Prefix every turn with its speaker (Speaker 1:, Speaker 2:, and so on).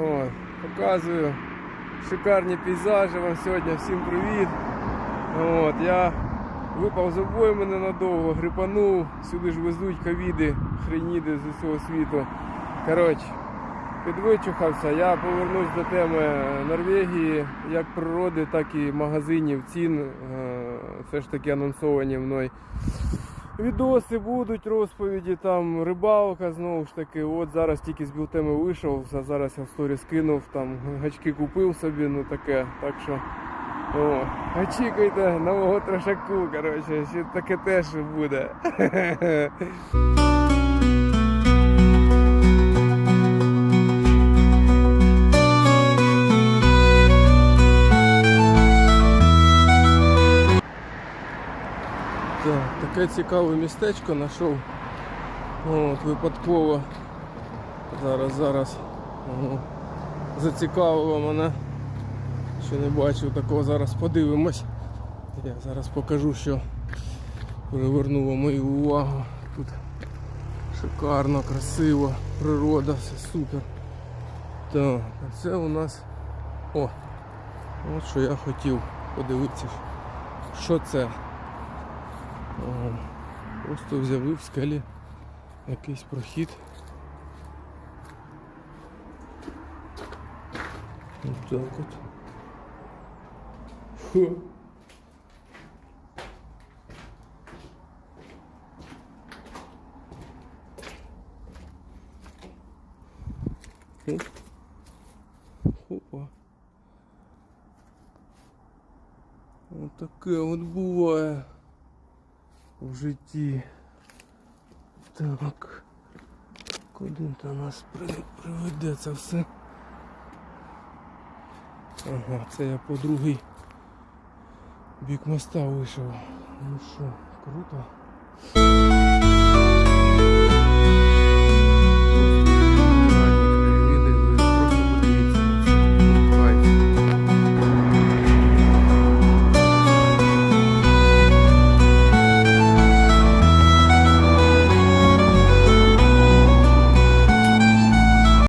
Speaker 1: О, показую шикарні пейзажі вам сьогодні. Всім привіт. От, я випав з обойми ненадовго, грипанув, сюди ж везуть ковіди, хреніди з усього світу. Коротше, підвичухався. Я повернусь до теми Норвегії, як природи, так і магазинів, цін. Е, Все ж таки анонсовані мною. Відоси будуть, розповіді, там рибалка знову ж таки. От зараз тільки з білтеми вийшов, за- зараз я в сторі скинув, там гачки купив собі, ну таке. Так що о, очікуйте нового трошаку, коротше, ще таке теж буде. Так, таке цікаве містечко знайшов. От, випадково. Зараз, зараз. Зацікавило мене. Ще не бачив такого, зараз подивимось. Я зараз покажу, що привернуло мою увагу. Тут шикарно, красиво, природа, все супер. Так, а це у нас... О! От що я хотів подивитися. Що це? Ага. Просто взяв і в скалі якийсь прохід. Ось так от. Фу. Оп. Опа. Отаке от буває В житті. Так. Куди то нас при- приведе це все? Ага, це я по другий бік моста вийшов. Ну що, круто.